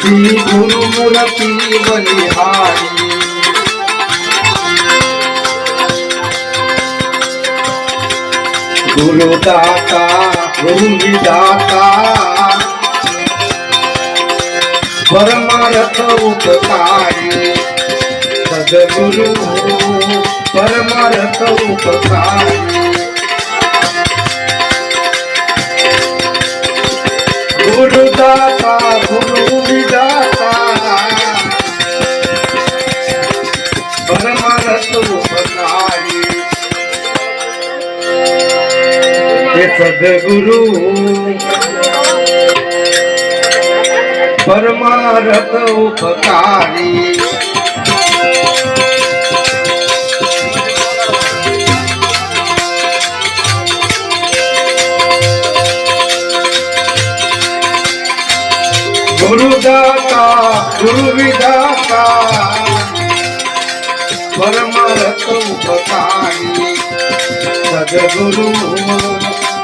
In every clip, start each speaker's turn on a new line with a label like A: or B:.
A: એથી ગુરુમૂર્તિ બલિહારી ગુરુદાતા ગુરુ દાતા પરમારથ ઉપકારી. સદગુરુ પરમારથ ઉપકારી. એ સદગુરુ પરમારથ ઉપકારી. ગુરુદાતા ગુરુ વિદાતા પરમારથ ઉપકારી. સદગુરુ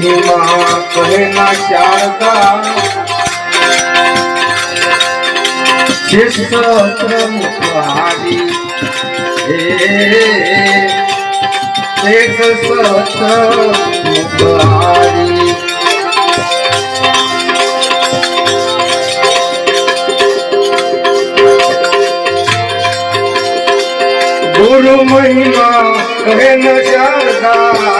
A: મહિમા કહે ના ચારતા શિષ્ય મુખહારી હે સત્ર મુખહારી ગુરુ મહિમા કહે ન ચારતા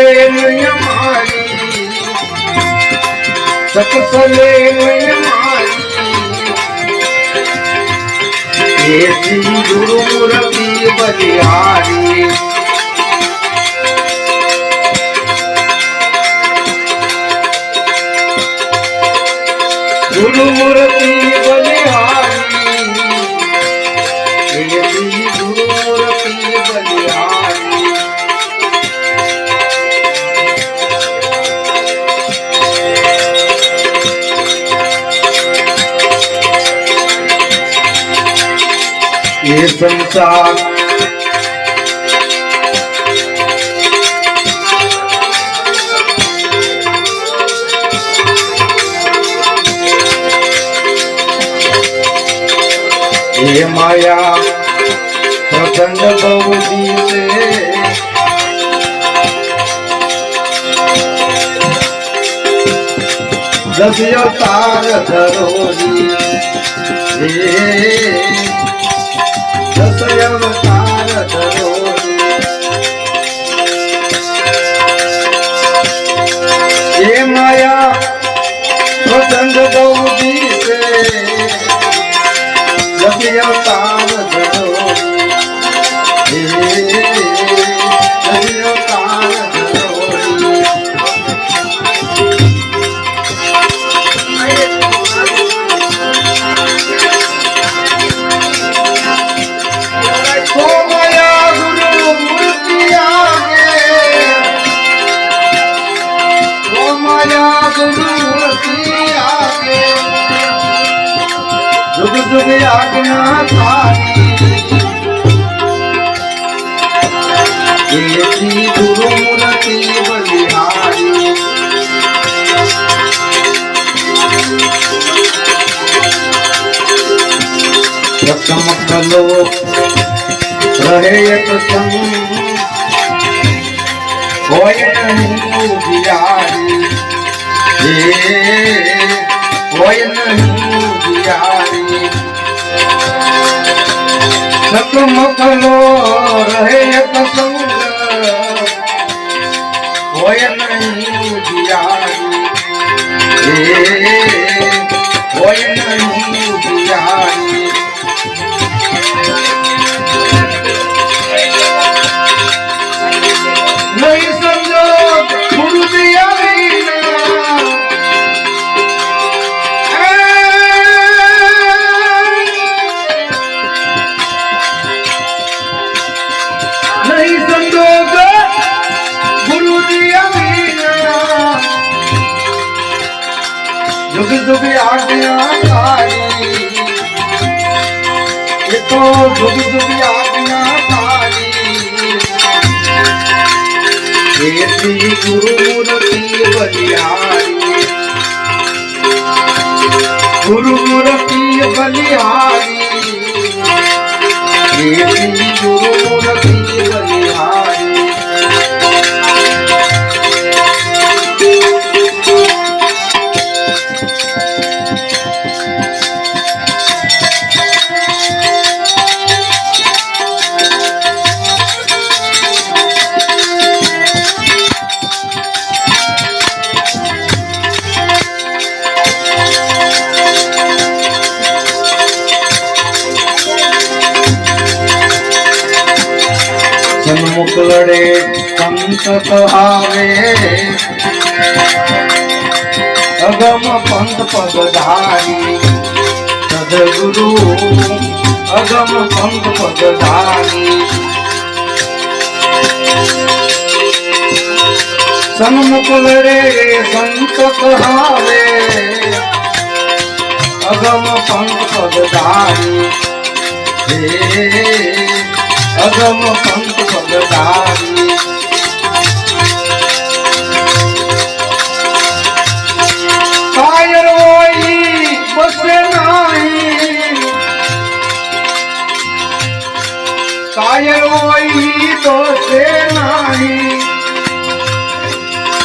A: એથી ગુરુ રવિ બલિહારી. એ સંસાર એ માયા પ્રચંડ બહુ દીસે દસ્યો તાર ધરોજી હે દસ આજ્ઞા તારી એથી ગુરુમૂર્તિ બલિહારી પ્રથમ કલો રહે પ્રથમ કલો રહે એક સંગ. જુગ જુગ આજ્ઞા તારી એ તો જુગ જુગ આજ્ઞા તારી એથી ગુરુમૂર્તિ બલિહારી. ગુરુમૂર્તિ બલિહારી. એથી ગુરુમૂર્તિ લડે સંત આવે. અગમ પંથ પગધારી સદગુરુ, અગમ પંથ પગધારી સન્મુખ લડે સંત આવે. અગમ પંથ પગધારી અગમ પંથ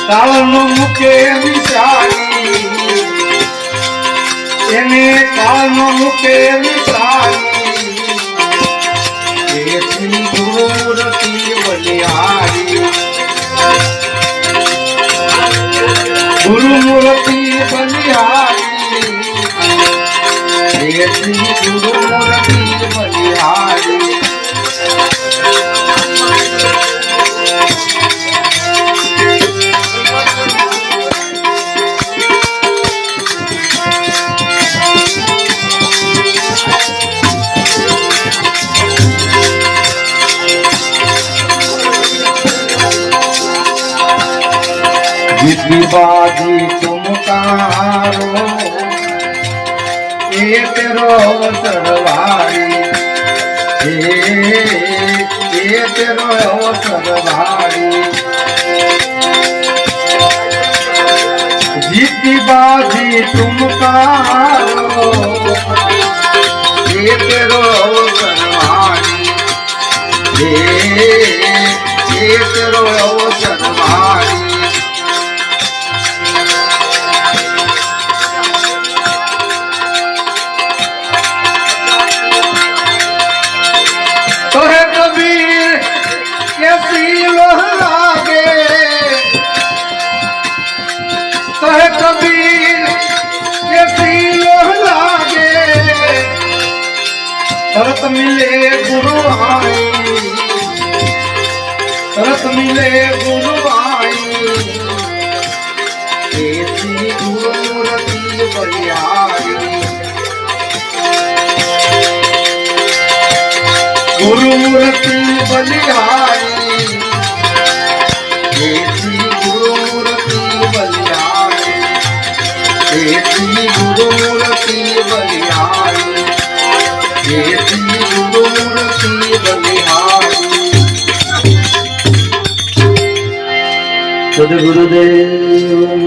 A: કાળનો મુકે વિચારી. એને કાળનો મુકે વિચારી. એથી ગુરુમૂર્તિ બલિહારી ગુરુમૂર્તિ બલિહારી એથી ગુરુમૂર્તિ જીતી બાજી તુમકારો. એ તેરો સરવારી એ એ તેરો સરવારી જીતી બાજી તુમકારો. તરત મિલે ગુરુ આઈ. તરત મિલે ગુરુ આઈ. તેથી ગુરુમૂર્તિ બલિયારી ગુરુમૂર્તિ બલિયારી તેથી ગુરુમૂર્તિ બલિયારી તેથી ગુરુમૂર્તિ બલિયારી બલિહારી
B: સદગુરુદેવ